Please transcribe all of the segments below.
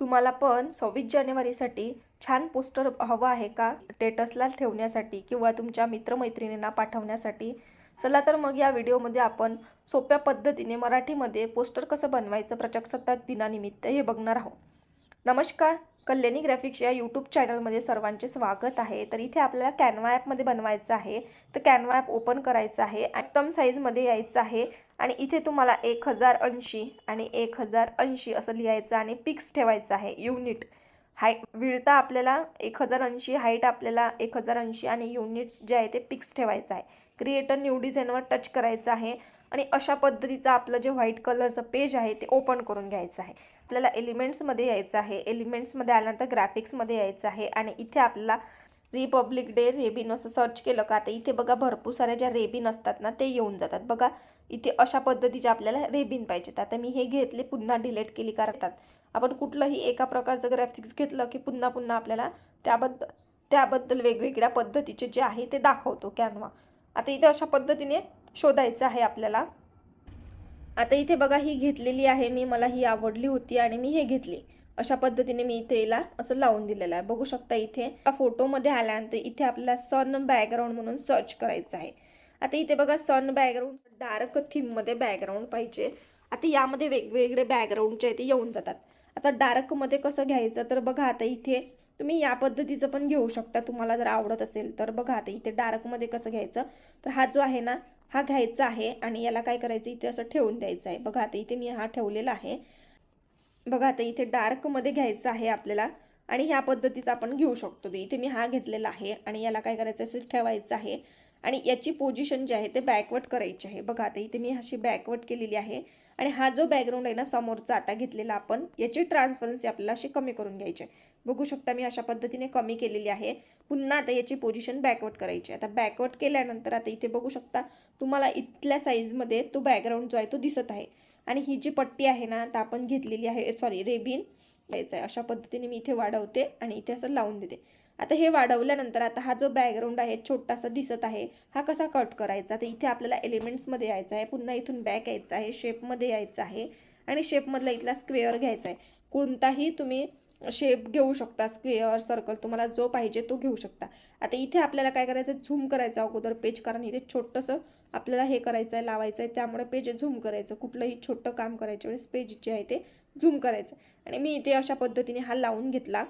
तुम्हाला पण सव्वीस जानेवारीसाठी छान पोस्टर हवं आहे का? स्टेटसला ठेवण्यासाठी किंवा तुमच्या मित्रमैत्रिणींना पाठवण्यासाठी? चला तर मग या व्हिडिओमध्ये आपण सोप्या पद्धतीने मराठीमध्ये पोस्टर कसं बनवायचं प्रजासत्ताक दिनानिमित्त हे बघणार आहोत. नमस्कार. कल्याणी ग्राफिक्स या यूट्यूब चॅनलमध्ये सर्वांचे स्वागत आहे. तर इथे आपल्याला कॅनवा ॲपमध्ये बनवायचं आहे. तर कॅनवा ॲप ओपन करायचं आहे कस्टम साईजमध्ये यायचं आहे. आणि इथे तुम्हाला एक हजार ऐंशी आणि एक हजार ऐंशी असं लिहायचं आणि पिक्स ठेवायचं आहे. युनिट हाय विळता आपल्याला एक हजार ऐंशी हाईट आपल्याला एक हजार ऐंशी आणि युनिट्स जे आहे ते पिक्स ठेवायचं आहे. क्रिएटर न्यू डिझाईनवर टच करायचं आहे. आणि अशा पद्धतीचं आपलं जे व्हाईट कलरचं पेज आहे ते ओपन करून घ्यायचं आहे. आपल्याला एलिमेंट्समध्ये यायचं आहे. एलिमेंट्समध्ये आल्यानंतर ग्राफिक्समध्ये यायचं आहे. आणि इथे आपल्याला रिपब्लिक डे रेबिन असं सर्च केलं का आता इथे बघा भरपूर साऱ्या ज्या रेबिन असतात ना ते येऊन जातात. बघा इथे अशा पद्धतीचे आपल्याला रेबिन पाहिजेत आता मी हे घेतले पुन्हा डिलीट केली करतात आपण कुठलंही एका प्रकारचं ग्राफिक्स घेतलं की पुन्हा पुन्हा आपल्याला त्याबद्दल त्याबद्दल वेगवेगळ्या पद्धतीचे जे आहे ते दाखवतो कॅनवा आता इथे अशा पद्धतीने शोधायचं आहे आपल्याला. आता इथे बघा ही घेतलेली आहे. मी मला ही आवडली होती आणि मी हे घेतली. अशा पद्धतीने मी इथे हिला असं लावून दिलेलं आहे. बघू शकता इथे फोटोमध्ये आल्यानंतर इथे आपल्याला सन बॅकग्राऊंड म्हणून सर्च करायचं आहे. आता इथे बघा सन बॅकग्राऊंड डार्क थीममध्ये बॅकग्राऊंड पाहिजे. आता यामध्ये वेगवेगळे बॅकग्राऊंडचे आहे ते येऊन जातात. आता डार्कमध्ये कसं घ्यायचं? तर बघा आता इथे तुम्ही या पद्धतीचं पण घेऊ शकता. तुम्हाला जर आवडत असेल तर बघा आता इथे डार्कमध्ये कसं घ्यायचं? तर हा जो आहे ना हा घ्यायचा आहे आणि याला काय करायचं? इथे असं ठेवून द्यायचं आहे. बघा आता इथे मी हा ठेवलेला आहे. बघा आता इथे डार्कमध्ये घ्यायचं आहे आपल्याला आणि ह्या पद्धतीचा आपण घेऊ शकतो. ते इथे मी हा घेतलेला आहे आणि याला काय करायचं? असं ठेवायचं आहे. आणि याची पोझिशन जी आहे ते बॅकवर्ड करायची आहे. बघा आता इथे मी अशी बॅकवर्ड केलेली आहे. आणि हा जो बॅकग्राऊंड आहे ना समोरचा आता घेतलेला आपण याची ट्रान्सपरन्सी आपल्याला अशी कमी करून घ्यायची. आहे बघू शकता मी अशा पद्धतीने कमी केलेली आहे. पुन्हा आता याची पोझिशन बॅकवर्ड करायची आता बॅकवर्ड केल्यानंतर आता इथे बघू शकता तुम्हाला इथल्या साईजमध्ये तो बॅकग्राऊंड जो आहे तो दिसत आहे. आणि ही जी पट्टी आहे ना आता आपण घेतलेली आहे सॉरी रेबिन यायचं आहे. अशा पद्धतीने मी इथे वाढवते आणि इथे असं लावून देते. आता हे वाढवल्यानंतर आता हा जो बॅकग्राऊंड आहे छोटासा दिसत आहे हा कसा कट करायचा? तर इथे आपल्याला एलिमेंट्समध्ये यायचा आहे पुन्हा इथून बॅक यायचं आहे शेपमध्ये यायचं आहे आणि शेपमधला इथला स्क्वेअर घ्यायचा आहे. कोणताही तुम्ही शेप घेऊ शकता स्क्वेअर सर्कल तुम्हाला जो पाहिजे तो घेऊ शकता. आता इथे आपल्याला काय करायचं झूम करायचं अगोदर पेज कारण इथे छोटंसं आपल्याला हे करायचं आहे लावायचं आहे त्यामुळे पेज झूम करायचं. कुठलंही छोटं काम करायच्या वेळेस पेज जे आहे ते झूम करायचं आणि मी इथे अशा पद्धतीने हा लावून घेतला.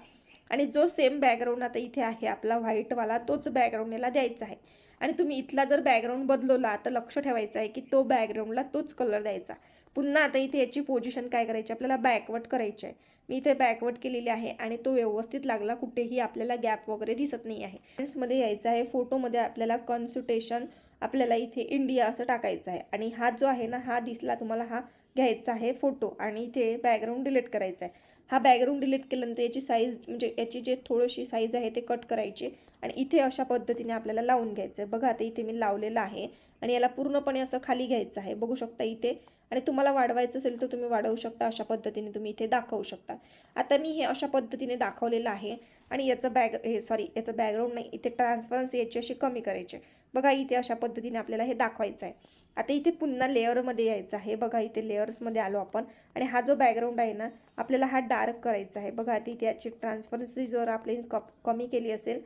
आणि जो सेम बॅकग्राऊंड आता इथे आहे आपला व्हाईटवाला तोच बॅकग्राऊंड याला द्यायचा आहे. आणि तुम्ही इथला जर बॅकग्राऊंड बदलवला तर लक्ष ठेवायचं आहे की तो बॅकग्राऊंडला तोच कलर द्यायचा. पुन्हा आता इथे याची पोझिशन काय करायची? आपल्याला बॅकवर्ड करायची आहे. मी इथे बॅकवर्ड केलेली आहे आणि तो व्यवस्थित लागला कुठेही आपल्याला गॅप वगैरे दिसत नाही आहे. फ्रेंड्समध्ये यायचं आहे फोटोमध्ये आपल्याला कन्सुटेशन आपल्याला इथे इंडिया असं टाकायचं आहे. आणि हा जो आहे ना हा दिसला तुम्हाला हा घ्यायचा आहे फोटो आणि इथे बॅकग्राऊंड डिलीट करायचा आहे. हा बॅकग्राऊंड डिलीट केल्यानंतर याची साईज म्हणजे याची जे थोडीशी साईज आहे ते कट करायची आणि इथे अशा पद्धतीने आपल्याला लावून घ्यायचं आहे बघा आता इथे मी लावलेलं आहे आणि याला पूर्णपणे असं खाली घ्यायचं आहे. बघू शकता इथे. आणि तुम्हाला वाढवायचं असेल तर तुम्ही वाढवू शकता. अशा पद्धतीने तुम्ही इथे दाखवू शकता. आता मी हे अशा पद्धतीने दाखवलेलं आहे आणि याचं बॅग हे सॉरी याचं बॅकग्राऊंड नाही. इथे ट्रान्सपरन्सी याची अशी कमी करायची बघा इथे अशा पद्धतीने आपल्याला हे दाखवायचं आहे. आता इथे पुन्हा लेअरमध्ये यायचं आहे. बघा इथे लेअर्समध्ये आलो आपण. आणि हा जो बॅकग्राऊंड आहे ना आपल्याला हा डार्क करायचा आहे. बघा आता इथे याची ट्रान्सफरन्सी जर आपली क कमी केली असेल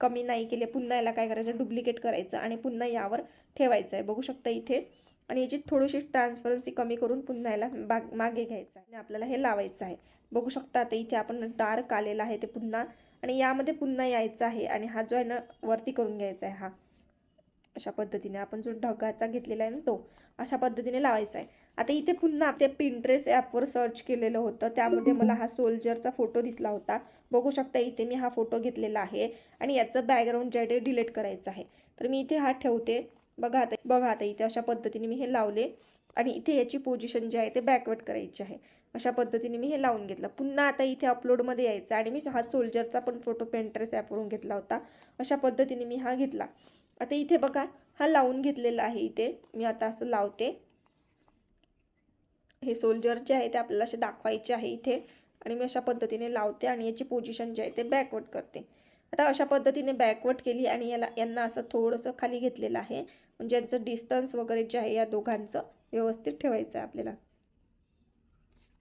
कमी नाही केली पुन्हा याला काय करायचं? डुप्लिकेट करायचं आणि पुन्हा यावर ठेवायचं आहे. बघू शकता इथे. आणि याची थोडीशी ट्रान्सफरन्सी कमी करून पुन्हा याला बाग मागे घ्यायचं आहे. आणि आपल्याला हे लावायचं आहे. बघू शकता आता इथे आपण डार्क आलेला आहे ते पुन्हा. आणि यामध्ये पुन्हा यायचं आहे. आणि हा जो आहे ना वरती करून घ्यायचा आहे हा. अशा पद्धतीने आपण जो ढगाचा घेतलेला आहे ना तो अशा पद्धतीने लावायचा आहे. आता इथे पुन्हा ते पिंट्रेस ॲपवर सर्च केलेलं होतं. त्यामध्ये मला हा सोल्जरचा फोटो दिसला होता. बघू शकता इथे मी हा फोटो घेतलेला आहे आणि याचं बॅकग्राऊंड जे आहे ते डिलीट करायचं आहे. तर मी इथे हा ठेवते. बघा आता बघा आता इथे अशा पद्धतीने मी हे लावले आणि इथे याची पोझिशन जी आहे ते बॅकवर्ड करायची आहे. अशा पद्धतीने मी हे लावून घेतलं. पुन्हा आता इथे अपलोडमध्ये यायचं आणि मी हा सोल्जरचा पण फोटो पेंट्रेस ॲपवरून घेतला होता. अशा पद्धतीने मी हा घेतला. आता इथे बघा हा लावून घेतलेला आहे इथे. मी आता असं लावते. हे सोल्जर जे आहे ते आपल्याला असे दाखवायचे आहे इथे. आणि मी अशा पद्धतीने लावते आणि याची पोझिशन जे आहे ते बॅकवर्ड करते. आता अशा पद्धतीने बॅकवर्ड केली आणि याला यांना असं थोडंसं खाली घेतलेलं आहे. म्हणजे यांचं डिस्टन्स वगैरे जे आहे या दोघांचं व्यवस्थित ठेवायचं आहे आपल्याला.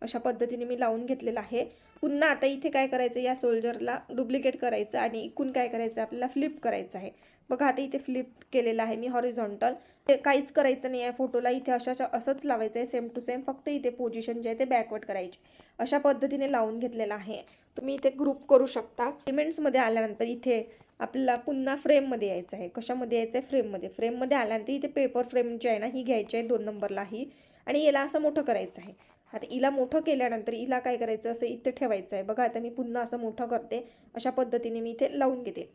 अशा पद्धतीने मी लावून घेतलेलं आहे. पुन्हा आता इथे काय करायचं? या सोल्जरला डुप्लिकेट करायचं आणि इकून काय करायचं? आपल्याला फ्लिप करायचं आहे. बघा आता इथे फ्लिप केलेलं आहे मी हॉरिझॉन्टल ते काहीच करायचं नाही आहे. फोटोला इथे अशाच्या असंच लावायचं आहे सेम टू सेम फक्त इथे पोझिशन जे आहे ते बॅकवर्ड करायचे. अशा पद्धतीने लावून घेतलेलं आहे. तुम्ही इथे ग्रुप करू शकता. पेमेंट्समध्ये आल्यानंतर इथे आपल्याला पुन्हा फ्रेममध्ये यायचं आहे. कशामध्ये यायचं आहे? फ्रेममध्ये फ्रेममध्ये आल्यानंतर इथे पेपर फ्रेम जी आहे ना ही घ्यायची आहे दोन नंबरला ही. आणि याला असं मोठं करायचं आहे. आता इला मोठं केल्यानंतर इला काय करायचं? असं इथे ठेवायचं आहे बघा आता मी पुन्हा असं मोठं करते. अशा पद्धतीने मी इथे लावून घेते.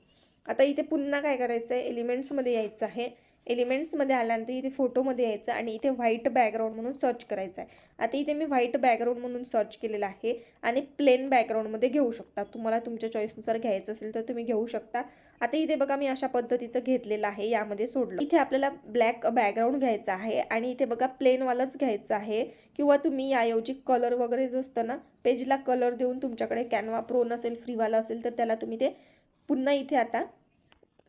आता इथे पुन्हा काय करायचं आहे एलिमेंट्समध्ये यायचं आहे. एलिमेंट्समध्ये आल्यानंतर इथे फोटोमध्ये यायचं आणि इथे व्हाईट बॅकग्राऊंड म्हणून सर्च करायचं आहे आता इथे मी व्हाईट बॅकग्राऊंड म्हणून सर्च केलेलं आहे आणि प्लेन बॅकग्राऊंडमध्ये घेऊ शकता. तुम्हाला तुमच्या चॉईसनुसार घ्यायचं असेल तर तुम्ही घेऊ शकता. आता इथे बघा मी अशा पद्धतीचं घेतलेलं आहे यामध्ये सोडलं. इथे आपल्याला ब्लॅक बॅकग्राऊंड घ्यायचा आहे आणि इथे बघा प्लेनवालाच घ्यायचं आहे. किंवा तुम्ही याऐवजी कलर वगैरे जो असतं ना पेजला कलर देऊन तुमच्याकडे कॅनवा प्रो नसेल फ्रीवाला असेल तर त्याला तुम्ही ते पुन्हा इथे आता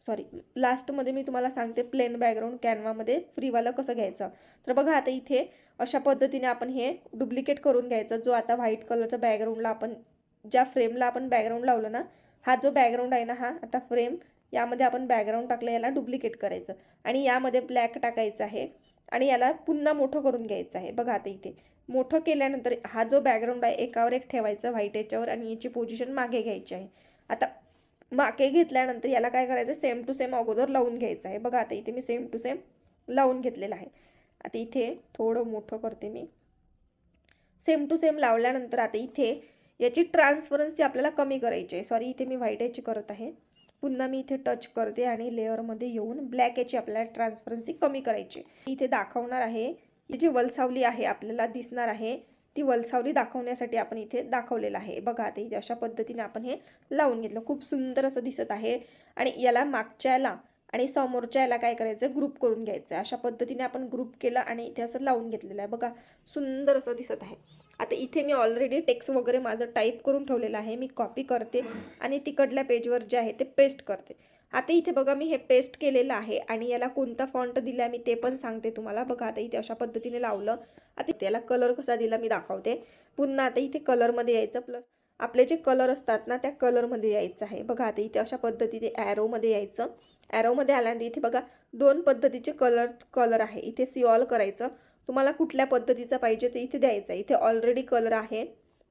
सॉरी लास्टमध्ये मी तुम्हाला सांगते प्लेन बॅकग्राऊंड कॅनवामध्ये फ्रीवालं कसं घ्यायचं. तर बघा आता इथे अशा पद्धतीने आपण हे डुप्लिकेट करून घ्यायचं जो आता व्हाईट कलरचा बॅकग्राऊंडला आपण ज्या फ्रेमला आपण बॅकग्राऊंड लावलं ना हा जो बॅकग्राऊंड आहे ना हा आता फ्रेम यामध्ये आपण बॅकग्राऊंड टाकलं याला डुप्लिकेट करायचं. आणि यामध्ये ब्लॅक टाकायचं आहे. आणि याला पुन्हा मोठं करून घ्यायचं आहे. बघा आता इथे. मोठं केल्यानंतर हा जो बॅकग्राऊंड आहे एकावर एक ठेवायचं व्हाईट याच्यावर आणि याची पोझिशन मागे घ्यायची आहे. आता मागे घेतल्यानंतर याला काय करायचं? सेम टू सेम अगोदर लावून घ्यायचं आहे. बघा आता इथे मी सेम टू सेम लावून घेतलेलं आहे. आता इथे थोडं मोठं करते मी. सेम टू सेम लावल्यानंतर आता इथे याची ट्रान्सपरन्सी आपल्याला कमी करायची आहे. सॉरी इथे मी व्हाईट याची करत आहे. पुन्हा मी इथे टच करते आणि लेअरमध्ये येऊन ब्लॅक याची आपल्याला ट्रान्सपरन्सी कमी करायची इथे दाखवणार आहे. ही जी वलसावली आहे आपल्याला दिसणार आहे ती वलसावली दाखवण्यासाठी आपण इथे दाखवलेलं आहे. बघा आता इथे अशा पद्धतीने आपण हे लावून घेतलं. खूप सुंदर असं दिसत आहे. आणि याला मागच्या याला आणि समोरच्या याला काय करायचं? ग्रुप करून घ्यायचं आहे. अशा पद्धतीने आपण ग्रुप केलं आणि इथे असं लावून घेतलेलं आहे. बघा सुंदर असं दिसत आहे. आता इथे मी ऑलरेडी टेक्स्ट वगैरे माझं टाईप करून ठेवलेलं आहे. मी कॉपी करते आणि तिकडल्या पेजवर जे आहे ते पेस्ट करते. आता इथे बघा मी हे पेस्ट केलेलं आहे आणि याला कोणता फॉन्ट दिला मी ते पण सांगते तुम्हाला. बघा आता इथे अशा पद्धतीने लावलं. आता त्याला कलर कसा दिला मी दाखवते. पुन्हा आता इथे कलरमध्ये यायचं प्लस आपले जे कलर असतात ना त्या कलरमध्ये यायचं आहे. बघा आता इथे अशा पद्धतीने ॲरोमध्ये यायचं. ॲरोमध्ये आल्यानंतर इथे बघा दोन पद्धतीचे कलर कलर आहे. इथे सिऑल करायचं. तुम्हाला कुठल्या पद्धतीचा पाहिजे ते इथे द्यायचं आहे. इथे ऑलरेडी कलर आहे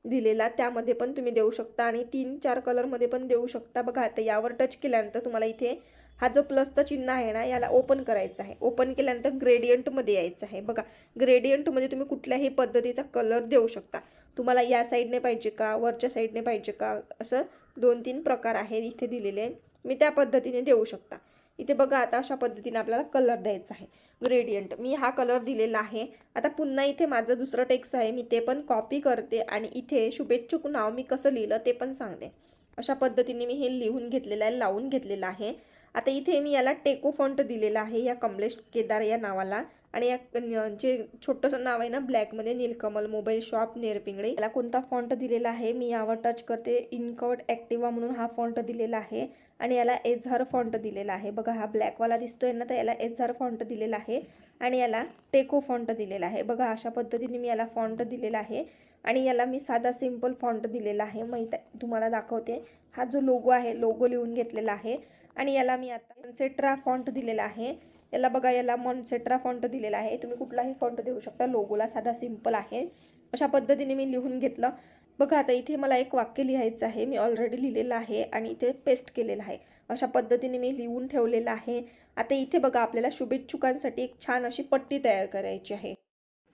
दिलेला त्यामध्ये पण तुम्ही देऊ शकता आणि तीन चार कलरमध्ये पण देऊ शकता. बघा आता यावर टच केल्यानंतर तुम्हाला इथे हा जो प्लसचा चिन्ह आहे ना याला ओपन करायचा आहे. ओपन केल्यानंतर ग्रेडियंटमध्ये यायचं आहे. बघा ग्रेडियंटमध्ये तुम्ही कुठल्याही पद्धतीचा कलर देऊ शकता. तुम्हाला या साईडने पाहिजे का वरच्या साईडने पाहिजे का असं दोन तीन प्रकार आहे इथे दिलेले. मी त्या पद्धतीने देऊ शकता. इथे बघा आता अशा पद्धतीने आपल्याला कलर द्यायचा आहे. ग्रेडियंट मी हा कलर दिलेला आहे. आता पुन्हा इथे माझं दुसरं टेक्स्ट आहे. मी ते पण कॉपी करते आणि इथे शुभेच्छुक नाव मी कसं लिहिलं ते पण सांगते. अशा पद्धतीने मी हे लिहून घेतलेलं आहे लावून घेतलेलं आहे. आता इथे मी याला टेको फॉन्ट दिलेला आहे या कमलेश केदार या नावाला. आणि या जे छोटंसं नाव आहे ना ब्लॅकमध्ये नीलकमल मोबाईल शॉप नेरपिंगडे याला कोणता फॉन्ट दिलेला आहे मी यावर टच करते. इनकवर्ड ॲक्टिवा म्हणून हा फॉन्ट दिलेला आहे. आणि याला एझहर फॉन्ट दिलेला आहे. बघा हा ब्लॅकवाला दिसतोय ना तर याला एझहर फॉन्ट दिलेला आहे. आणि याला टेको फॉन्ट दिलेला आहे. बघा अशा पद्धतीने मी याला फॉन्ट दिलेला आहे. आणि याला मी साधा सिंपल फॉन्ट दिलेला आहे. माहीत आहे तुम्हाला दाखवते. हा जो लोगो आहे लोगो लिहून घेतलेला आहे. आणि याला मी आता मॉन्सेट्रा फॉन्ट दिलेला आहे. याला बघा याला मॉन्सेट्रा फॉन्ट दिलेला आहे. तुम्ही कुठलाही फॉन्ट देऊ शकता. लोगोला साधा सिंपल आहे. अशा पद्धतीने मी लिहून घेतलं. बघा आता इथे मला एक वाक्य लिहायचं आहे. मी ऑलरेडी लिहिलेलं आहे आणि इथे पेस्ट केलेलं आहे. अशा पद्धतीने मी लिहून ठेवलेलं आहे. आता इथे बघा आपल्याला शुभेच्छुकांसाठी एक छान अशी पट्टी तयार करायची आहे.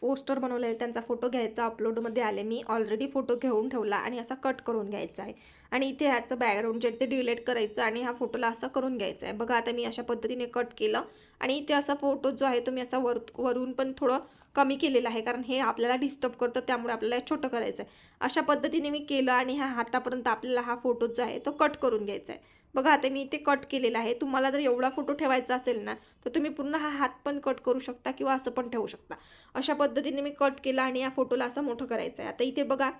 पोस्टर बनवलेले त्यांचा फोटो घ्यायचा अपलोडमध्ये आले. मी ऑलरेडी फोटो घेऊन ठेवला आणि असा कट करून घ्यायचा आहे. आणि इथे ह्याचं बॅकग्राऊंड जे ते डिलीट करायचं आणि हा फोटोला असा करून घ्यायचा आहे. बघा आता मी अशा पद्धतीने कट केलं आणि इथे असा फोटो जो आहे तो मी असा वर वरून पण थोडं कमी केलेलं आहे. कारण हे आपल्याला डिस्टर्ब करतं त्यामुळे आपल्याला छोटं करायचं आहे. अशा पद्धतीने मी केलं आणि ह्या हातापर्यंत आपल्याला हा फोटो जो आहे तो कट करून घ्यायचा आहे. बघा आता मी इथे कट केलेला आहे. तुम्हाला जर एवढा फोटो ठेवायचा असेल ना तर तुम्ही पूर्ण हा हात पण कट करू शकता किंवा असं पण ठेवू शकता. अशा पद्धतीने मी कट केला आणि या फोटोला असं मोठं करायचं आहे आता इथे बघा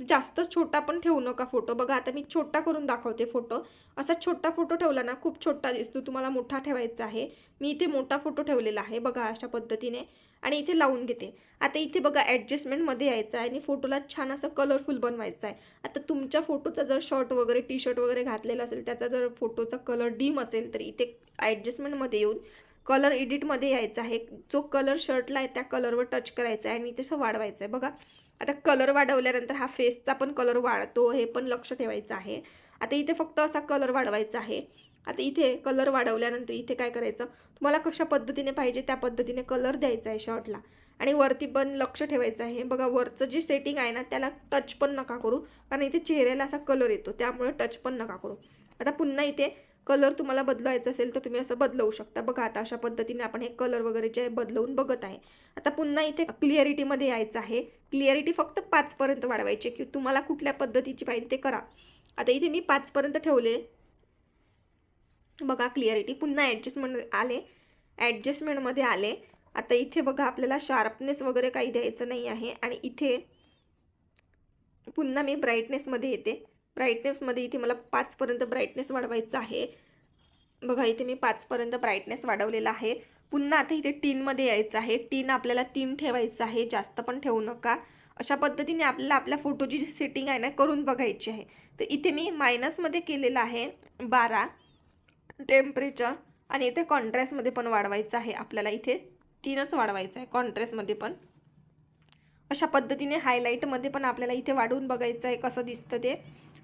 जास्तच छोटा पण ठेवू नका फोटो. बघा आता मी छोटा करून दाखवते फोटो. असा छोटा फोटो ठेवला ना खूप छोटा दिसतो. तुम्हाला मोठा ठेवायचा आहे. मी इथे मोठा फोटो ठेवलेला आहे बघा अशा पद्धतीने. आणि इथे लावून घेते. आता इथे बघा ॲडजस्टमेंटमध्ये यायचं आहे आणि फोटोला छान असं कलरफुल बनवायचं आहे. आता तुमच्या फोटोचा जर शर्ट वगैरे टी शर्ट वगैरे घातलेला असेल त्याचा जर फोटोचा कलर डीम असेल तर इथे ॲडजस्टमेंटमध्ये येऊन कलर एडिटमध्ये यायचा आहे. जो कलर शर्टला आहे त्या कलरवर टच करायचा आहे आणि तसं वाढवायचं आहे बघा आता कलर वाढवल्यानंतर हा फेसचा पण कलर वाढतो हे पण लक्ष ठेवायचं आहे. आता इथे फक्त असा कलर वाढवायचा आहे. आता इथे कलर वाढवल्यानंतर इथे काय करायचं? तुम्हाला कशा पद्धतीने पाहिजे त्या पद्धतीने कलर द्यायचा आहे शर्टला. आणि वरती पण लक्ष ठेवायचं आहे. बघा वरचं जे सेटिंग आहे ना त्याला टच पण नका करू. कारण इथे चेहऱ्याला असा कलर येतो त्यामुळे टच पण नका करू. आता पुन्हा इथे कलर तुम्हाला बदलायचा असेल तर तुम्ही असं बदलवू शकता. बघा आता अशा पद्धतीने आपण हे कलर वगैरे जे आहे बदलवून बघत आहे. आता पुन्हा इथे क्लिअरिटीमध्ये यायचं आहे. क्लिअरिटी फक्त पाचपर्यंत वाढवायची की तुम्हाला कुठल्या पद्धतीची पाहिजे ते करा. आता इथे मी पाचपर्यंत ठेवले. बघा क्लिअरिटी पुन्हा ॲडजस्टमेंट आले. ॲडजस्टमेंटमध्ये आले. आता इथे बघा आपल्याला शार्पनेस वगैरे काही द्यायचं नाही आहे. आणि इथे पुन्हा मी ब्राईटनेसमध्ये येते. ब्राईटनेसमध्ये इथे मला पाचपर्यंत ब्राईटनेस वाढवायचं आहे. बघा इथे मी पाचपर्यंत ब्राईटनेस वाढवलेला आहे. पुन्हा आता इथे टीनमध्ये यायचं आहे. टीन आपल्याला तीन ठेवायचं आहे. जास्त पण ठेवू नका. अशा पद्धतीने आपल्याला आपल्या फोटोची जी सेटिंग आहे ना करून बघायची आहे. तर इथे मी मायनसमध्ये केलेलं आहे बारा टेम्परेचर आणि इथे कॉन्ट्रॅसमध्ये पण वाढवायचं आहे. आपल्याला इथे तीनच वाढवायचं आहे कॉन्ट्रास्टमध्ये पण. अशा पद्धतीने हायलाईटमध्ये पण आपल्याला इथे वाढवून बघायचं आहे कसं दिसतं ते.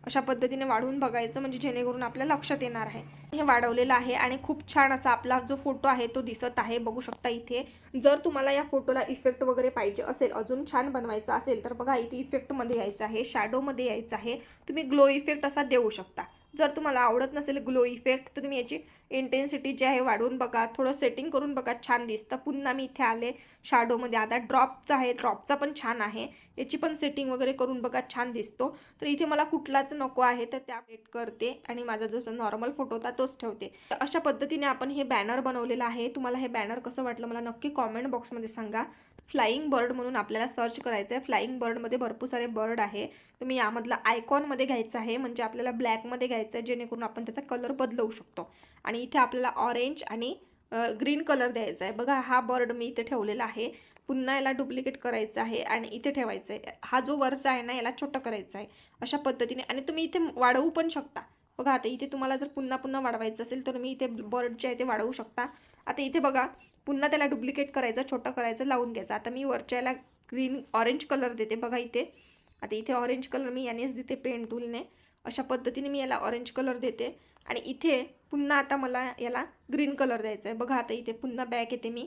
अशा पद्धतीने वाढवून बघायचं म्हणजे जेणेकरून आपल्या लक्षात येणार आहे. हे वाढवलेलं आहे आणि खूप छान असा आपला जो फोटो आहे तो दिसत आहे. बघू शकता इथे जर तुम्हाला या फोटोला इफेक्ट वगैरे पाहिजे असेल अजून छान बनवायचा असेल तर बघा इथे इफेक्टमध्ये यायचं आहे शॅडोमध्ये यायचं आहे. तुम्ही ग्लो इफेक्ट असा देऊ शकता. जर तुम्हाला आवडत नसेल ग्लो इफेक्ट तर तुम्ही याची इंटेन्सिटी जी आहे वाढवून बघा. थोडं सेटिंग करून बघा छान दिसतं. पुन्हा मी इथे आले शॅडोमध्ये आता ड्रॉपचा आहे ड्रॉपचा पण छान आहे. याची पण सेटिंग वगैरे करून बघा छान दिसतो. तर इथे मला कुठलाच नको आहे तर त्या अपडेट करते आणि माझा जसं नॉर्मल फोटो होता तोच ठेवते. अशा पद्धतीने आपण हे बॅनर बनवलेलं आहे. तुम्हाला हे बॅनर कसं वाटलं मला नक्की कॉमेंट बॉक्समध्ये सांगा. फ्लाईंग बर्ड म्हणून आपल्याला सर्च करायचं आहे फ्लाईंग बर्डमध्ये भरपूर सारे बर्ड आहे. तुम्ही यामधला आयकॉनमध्ये घ्यायचं आहे. म्हणजे आपल्याला ब्लॅकमध्ये घ्यायचं आहे जेणेकरून आपण त्याचा कलर बदलवू शकतो. आणि इथे आपल्याला ऑरेंज आणि ग्रीन कलर द्यायचा आहे. बघा हा बर्ड मी इथे ठेवलेला आहे. पुन्हा याला डुप्लिकेट करायचं आहे आणि इथे ठेवायचं आहे. हा जो वरचा आहे ना याला छोटं करायचं आहे. अशा पद्धतीने. आणि तुम्ही इथे वाढवू पण शकता. बघा आता इथे तुम्हाला जर पुन्हा पुन्हा वाढवायचं असेल तर मी इथे बर्ड जे आहे ते वाढवू शकता. आता इथे बघा पुन्हा त्याला डुप्लिकेट करायचं छोटं करायचं लावून घ्यायचं. आता मी वरच्या याला ग्रीन ऑरेंज कलर देते बघा इथे. आता इथे ऑरेंज कलर मी यानेच देते पेन टूलने अशा पद्धतीने मी याला ऑरेंज कलर देते. आणि इथे पुन्हा आता मला याला ग्रीन कलर द्यायचा आहे बघा आता इथे पुन्हा बॅक येते मी.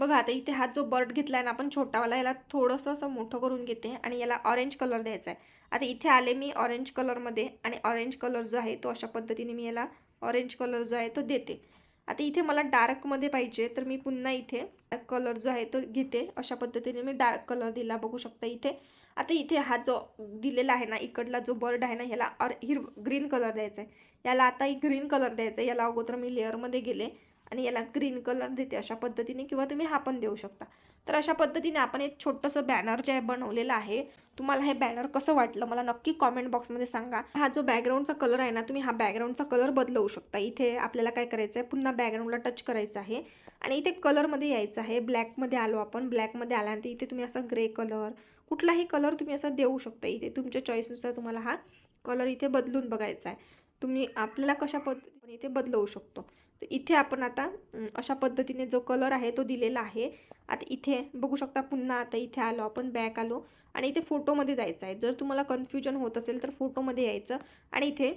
बघा आता इथे हा जो बर्ड घेतला आहे ना आपण छोटावाला याला थोडंसं असं मोठं करून घेते आणि याला ऑरेंज कलर द्यायचा आहे आता इथे आले मी ऑरेंज कलरमध्ये आणि ऑरेंज कलर जो आहे तो अशा पद्धतीने मी याला ऑरेंज कलर जो आहे तो देते. आता इथे मला डार्कमध्ये पाहिजे तर मी पुन्हा इथे डार्क कलर जो आहे तो घेते. अशा पद्धतीने मी डार्क कलर दिला बघू शकता इथे. आता इथे हा जो दिलेला आहे ना इकडला जो बर्ड आहे ना ह्याला ऑर हिर ग्रीन कलर द्यायचा आहे याला आता ग्रीन कलर द्यायचा आहे याला अगोदर मी लेअरमध्ये गेले. आणि याला ग्रीन कलर देते अशा पद्धतीने किंवा तुम्ही हा पण देऊ शकता. तर अशा पद्धतीने आपण एक छोटंसं बॅनर जे आहे बनवलेलं आहे तुम्हाला हे बॅनर कसं वाटलं मला नक्की कॉमेंट बॉक्समध्ये सांगा. हा जो बॅकग्राऊंडचा कलर आहे ना तुम्ही हा बॅकग्राऊंडचा कलर बदलवू शकता. इथे आपल्याला काय करायचं आहे पुन्हा बॅकग्राऊंडला टच करायचं आहे. आणि इथे कलरमध्ये यायचं आहे. ब्लॅकमध्ये आलो आपण. ब्लॅकमध्ये आल्यानंतर इथे तुम्ही असा ग्रे कलर कुठलाही कलर तुम्ही असा देऊ शकता इथे. तुमच्या चॉईसनुसार तुम्हाला हा कलर इथे बदलून बघायचा आहे. तुम्ही आपल्याला कशा पद्धतीने इथे बदलवू शकतो. तर इथे आपण आता अशा पद्धतीने जो कलर आहे तो दिलेला आहे. आता इथे बघू शकता पुन्हा आता इथे आलो आपण बॅक आलो. आणि इथे फोटोमध्ये जायचं आहे. जर तुम्हाला कन्फ्युजन होत असेल तर फोटोमध्ये यायचं. आणि इथे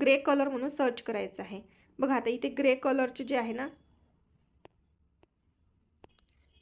ग्रे कलर म्हणून सर्च करायचं आहे. बघा आता इथे ग्रे कलरचे जे आहे ना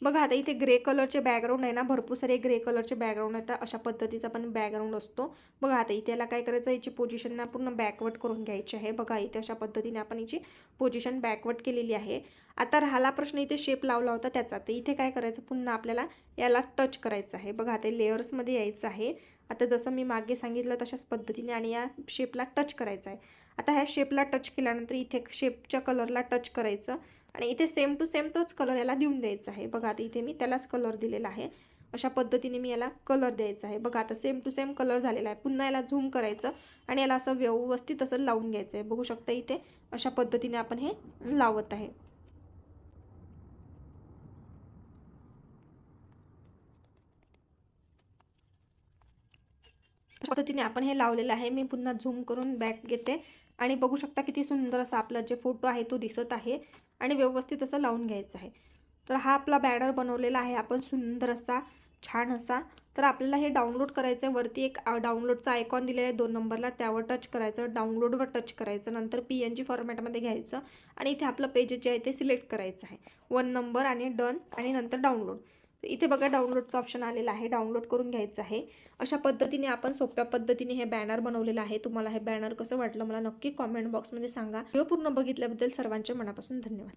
बघा आता इथे ग्रे कलरचे बॅकग्राऊंड आहे ना भरपूर सारे ग्रे कलरचे बॅकग्राऊंड आहेत. अशा पद्धतीचा पण बॅकग्राऊंड असतो. बघा आता इथे याला काय करायचं याची पोझिशन ना पूर्ण बॅकवर्ड करून घ्यायची आहे. बघा इथे अशा पद्धतीने आपण याची पोझिशन बॅकवर्ड केलेली आहे. आता राहिला प्रश्न इथे शेप लावला होता त्याचा. तर इथे काय करायचं पुन्हा आपल्याला याला टच करायचं आहे. बघा आता लेअर्समध्ये यायचं आहे. आता जसं मी मागे सांगितलं तशाच पद्धतीने आणि या शेपला टच करायचं आहे. आता ह्या शेपला टच केल्यानंतर इथे शेपच्या कलरला टच करायचं. आणि इथे सेम टू सेम तोच कलर याला देऊन द्यायचा आहे. बघा आता इथे मी त्यालाच कलर दिलेला आहे. अशा पद्धतीने मी याला कलर द्यायचा आहे. बघा आता सेम टू सेम कलर झालेला आहे. पुन्हा याला झूम करायचं आणि याला असं व्यवस्थित असं लावून घ्यायचं आहे. बघू शकता इथे अशा पद्धतीने आपण हे लावत आहे. पद्धतीने आपण हे लावलेलं आहे. मी पुन्हा झूम करून बॅक घेते. आणि बघू शकता किती सुंदर असा आपला जे फोटो आहे तो दिसत आहे. आणि व्यवस्थित असं लावून घ्यायचं आहे. तर हा आपला बॅनर बनवलेला आहे. आपण सुंदर असा छान असा. तर आपल्याला हे डाउनलोड करायचं आहे वरती एक डाउनलोडचा आयकॉन दिलेला आहे. दोन नंबरला त्यावर टच करायचं. डाउनलोडवर टच करायचं. नंतर पी एन जी फॉर्मॅटमध्ये घ्यायचं. आणि इथे आपलं पेज जे आहे ते सिलेक्ट करायचं आहे. वन नंबर आणि डन आणि नंतर डाउनलोड इथे बघा डाउनलोडचं ऑप्शन आलेलं आहे. डाउनलोड करून घ्यायचं आहे. अशा पद्धतीने आपण सोप्या पद्धतीने हे बॅनर बनवलेलं आहे. तुम्हाला हे बॅनर कसं वाटलं मला नक्की कॉमेंट बॉक्समध्ये सांगा. व्हिडिओ पूर्ण बघितल्याबद्दल सर्वांच्या मनापासून धन्यवाद.